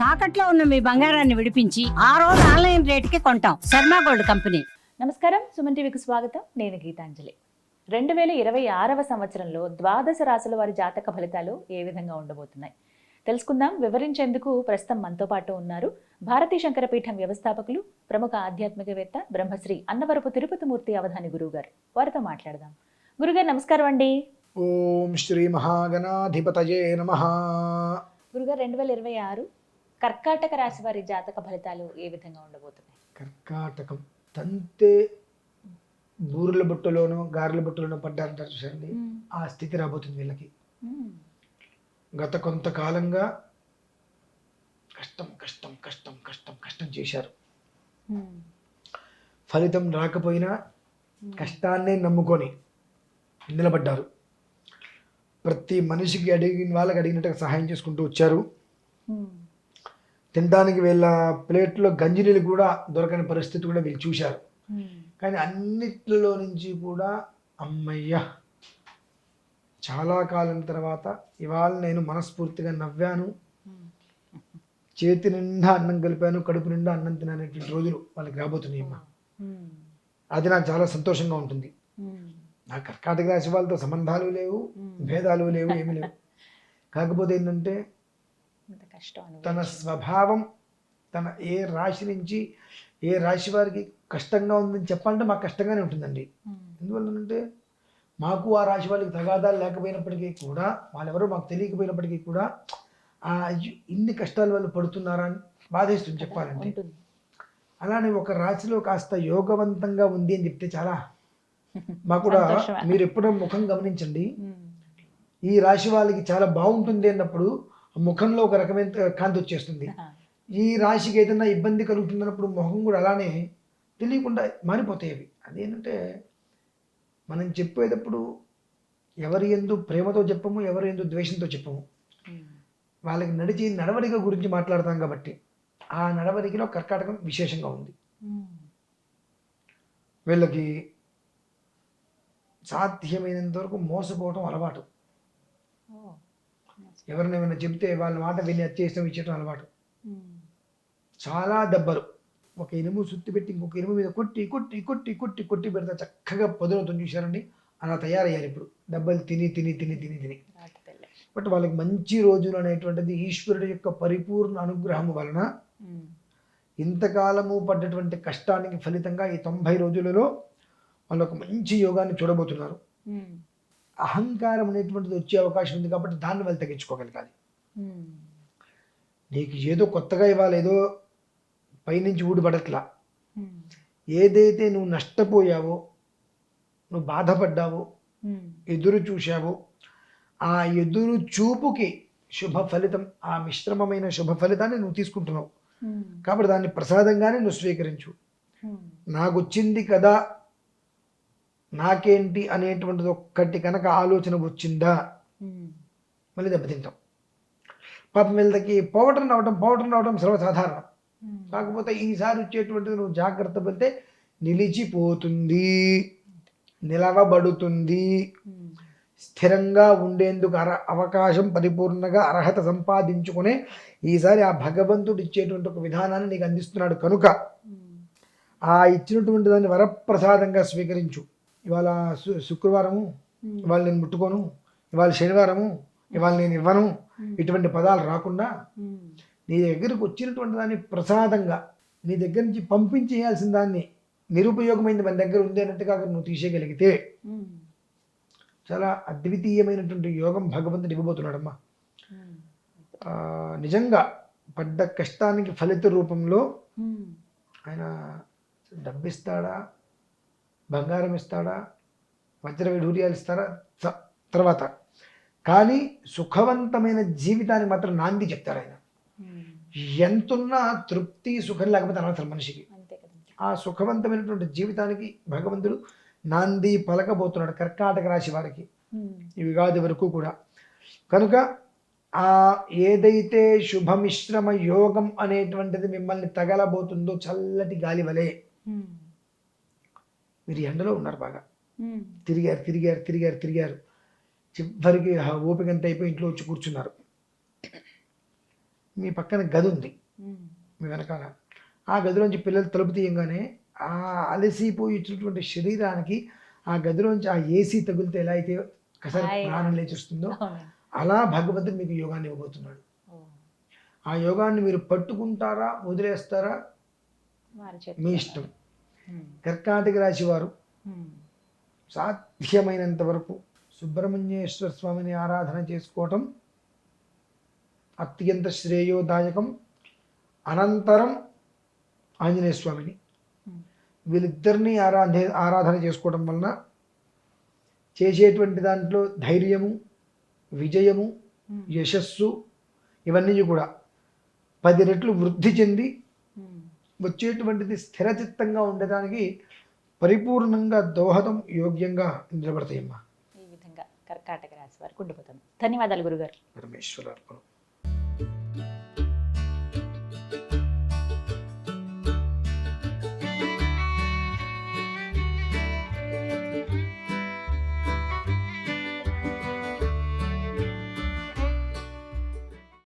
తాకట్లో ఉన్న మీ బంగారాన్ని విడిపించి ఆ రోజు ఆన్లైన్ రేటుకి కొంటాం. Sharma gold company. నమస్కారం. సుమన్ టీవీకి స్వాగతం. నేను గీతాంజలి. రెండు వేల ఇరవై ఆరవ సంవత్సరంలో ద్వాదశ రాశుల వారి జాతక ఫలితాలు ఏ విధంగా ఉండబోతున్నాయి? తెలుసుకుందాం. వివరించేందుకు ప్రస్తుతం మనతో పాటు ఉన్నారు భారతీ శంకరపీఠం వ్యవస్థాపకులు ప్రముఖ ఆధ్యాత్మికవేత్త బ్రహ్మశ్రీ అన్నవరపు తిరుపతి మూర్తి అవధాని గురువు గారు వారితో మాట్లాడదాం. గురుగారు నమస్కారం అండి. ఓం శ్రీ మహాగణాధిపతయే నమ. గురుగారు రెండు వేల ఇరవై ఆరు కర్కాటక రాశి వారి జాతక ఫలితాలు ఏ విధంగా ఉండబోతున్నాయి? కర్కాటకం. తంతే బూరెల బుట్టలోనో గారెల బుట్టలోనో పడ్డారంటారు చూసండి ఆ స్థితి రాబోతుంది వీళ్ళకి. గత కొంతకాలంగా కష్టం కష్టం కష్టం కష్టం కష్టం చేశారు. ఫలితం రాకపోయినా కష్టాన్నే నమ్ముకొని నిలబడ్డారు. ప్రతి మనిషికి అడిగిన వాళ్ళకి అడిగినట్టుగా సహాయం చేసుకుంటూ వచ్చారు. తినడానికి వీళ్ళ ప్లేట్లో గంజినీళ్ళు కూడా దొరకని పరిస్థితి కూడా వీళ్ళు చూశారు. కానీ అన్నిట్లలో నుంచి కూడా అమ్మయ్య చాలా కాలం తర్వాత ఇవాళ నేను మనస్ఫూర్తిగా నవ్వాను. చేతి నిండా అన్నం కలిపాను కడుపు నిండా అన్నం తిననేటువంటి రోజులు వాళ్ళకి రాబోతున్నాయి అమ్మ మ్మ్. అది నాకు చాలా సంతోషంగా ఉంటుంది. నా కర్కాటక రాశి వాళ్ళతో సంబంధాలు లేవు. భేదాలు లేవు ఏమీ లేవు కాకపోతే ఏంటంటే తన స్వభావం తన ఏ రాశి నుంచి ఏ రాశి వారికి కష్టంగా ఉందని చెప్పాలంటే మాకు కష్టంగానే ఉంటుందండి. ఎందువల్లనంటే మాకు ఆ రాశి వాళ్ళకి తగాదాలు లేకపోయినప్పటికీ కూడా వాళ్ళెవరో మాకు తెలియకపోయినప్పటికీ కూడా ఆ ఇన్ని కష్టాలు వాళ్ళు పడుతున్నారా అని బాధేస్తుంది చెప్పాలంటే. అలానే ఒక రాశిలో కాస్త యోగవంతంగా ఉంది అని చెప్తే చాలా మాకు కూడా. మీరు ఎప్పుడో ముఖం గమనించండి. ఈ రాశి వాళ్ళకి చాలా బాగుంటుంది అన్నప్పుడు ముఖంలో ఒక రకమైన కాంతి వచ్చేస్తుంది. ఈ రాశికి ఏదైనా ఇబ్బంది కలుగుతున్నప్పుడు మొహం కూడా అలానే తెలియకుండా మారిపోతాయి అవి అదేంటంటే మనం చెప్పేటప్పుడు ఎవరి ఎందు ప్రేమతో చెప్పము ఎవరి ఎందు ద్వేషంతో చెప్పము. వాళ్ళకి నడిచి నడవడిక గురించి మాట్లాడతాం కాబట్టి ఆ నడవడికలో కర్కాటకం విశేషంగా ఉంది. వీళ్ళకి సాధ్యమైనంత వరకు మోసపోవటం అలవాటు. ఎవరిని ఏమైనా చెప్తే వాళ్ళ మాట విని అత్యేష్టం ఇచ్చేయటం అలవాటు. చాలా దెబ్బలు ఒక ఇనుము సుత్తి పెట్టి ఇంకొక ఇనుము మీద కొట్టి కొట్టి కొట్టి కొట్టి కొట్టి పెడితే చక్కగా పదులవుతుంది చూశారండి అలా తయారయ్యారు ఇప్పుడు దెబ్బలు తిని తిని తిని తిని తిని. బట్ వాళ్ళకి మంచి రోజులు అనేటువంటిది ఈశ్వరుడి యొక్క పరిపూర్ణ అనుగ్రహం వలన. ఇంతకాలము పడ్డటువంటి కష్టానికి ఫలితంగా ఈ తొంభై రోజులలో వాళ్ళు ఒక మంచి యోగాన్ని చూడబోతున్నారు. అహంకారం అనేటువంటిది వచ్చే అవకాశం ఉంది కాబట్టి దాన్ని వాళ్ళు తగ్గించుకోగలగాలి. నీకు ఏదో కొత్తగా ఇవాళ ఏదో పైనుంచి ఊడిపడట్లా మ్మ్. ఏదైతే నువ్వు నష్టపోయావో నువ్వు బాధపడ్డావో మ్మ్. ఎదురు చూశావో ఆ ఎదురు చూపుకి శుభ ఫలితం ఆ మిశ్రమమైన శుభ ఫలితాన్ని నువ్వు తీసుకుంటున్నావు మ్మ్. కాబట్టి దాన్ని ప్రసాదంగానే నువ్వు స్వీకరించు. నాకు వచ్చింది కదా నాకేంటి అనేటువంటిది ఒక్కటి కనుక ఆలోచన వచ్చిందా. మళ్ళీ దెబ్బతింటాం పాపం వీళ్ళకి పోవటం రావటం పోవటం రావటం సర్వసాధారణం. కాకపోతే ఈసారి వచ్చేటువంటిది నువ్వు జాగ్రత్త పడితే నిలిచిపోతుంది నిలవబడుతుంది. స్థిరంగా ఉండేందుకు అర అవకాశం పరిపూర్ణంగా అర్హత సంపాదించుకునే ఈసారి ఆ భగవంతుడు ఇచ్చేటువంటి ఒక విధానాన్ని నీకు అందిస్తున్నాడు కనుక. ఆ ఇచ్చినటువంటి దాన్ని వరప్రసాదంగా స్వీకరించు ఇవాళ శుక్రవారము. ఇవాళ నేను ముట్టుకోను ఇవాళ శనివారము ఇవాళ నేను ఇవ్వను. ఇటువంటి పదాలు రాకుండా. నీ దగ్గరకు వచ్చినటువంటి దాన్ని ప్రసాదంగా నీ దగ్గర నుంచి పంపించేయాల్సిన దాన్ని నిరుపయోగమైంది మన దగ్గర ఉంది అన్నట్టుగా అక్కడ నువ్వు తీసేయగలిగితే. చాలా అద్వితీయమైనటువంటి యోగం భగవంతుడు ఇవ్వబోతున్నాడమ్మా నిజంగా పడ్డ కష్టానికి ఫలిత రూపంలో. ఆయన డబ్బు ఇస్తాడా బంగారం ఇస్తాడా? వజ్ర వైఢూర్యాలు ఇస్తారా? తర్వాత. కానీ సుఖవంతమైన జీవితానికి మాత్రం నాంది చెప్తారు ఆయన. ఎంతున్నా తృప్తి సుఖం లేకపోతే అనవసరం మనిషికి. ఆ సుఖవంతమైనటువంటి జీవితానికి భగవంతుడు నాంది పలకబోతున్నాడు కర్కాటక రాశి వారికి. ఈ ఉగాది వరకు కూడా. కనుక ఆ ఏదైతే శుభమిశ్రమ యోగం అనేటువంటిది మిమ్మల్ని తగలబోతుందో చల్లటి గాలి వలె. మీరు ఎండలో ఉన్నారు బాగా. తిరిగారు తిరిగారు తిరిగారు తిరిగారు చివరికి ఆ ఓపిక అంతా అయిపోయి ఇంట్లో వచ్చి కూర్చున్నారు మీ పక్కన గది ఉంది. మీ వెనకాల ఆ గదిలోంచి పిల్లలు తలుపు తీయంగానే ఆ అలసిపోయి వచ్చినటువంటి శరీరానికి ఆ గదిలోంచి ఆ ఏసీ తగిలితే ఎలా అయితే హాయిగా. ప్రాణం లేచిస్తుందో అవునండి. అలా భగవంతుడు మీకు యోగాన్ని ఇవ్వబోతున్నాడు. ఆ యోగాన్ని మీరు పట్టుకుంటారా వదిలేస్తారా మీ ఇష్టం. కర్కాటక రాశి వారు. సాధ్యమైనంత వరకు సుబ్రహ్మణ్యేశ్వర స్వామిని ఆరాధన చేసుకోవటం అత్యంత శ్రేయోదాయకం అనంతరం ఆంజనేయ స్వామిని. వీళ్ళిద్దరినీ ఆరాధన ఆరాధన చేసుకోవడం వలన చేసేటువంటి దాంట్లో ధైర్యము విజయము. యశస్సు ఇవన్నీ కూడా పది రెట్లు వృద్ధి చెంది. వచ్చేటువంటిది స్థిరచిత్తంగా ఉండడానికి పరిపూర్ణంగా దోహదం యోగ్యంగా నిలబడతాయమ్మా ఈ విధంగా కర్కాటక రాశి వారికి ఉండిపోతుంది ధన్యవాదాలు గురుగారు. పరమేశ్వర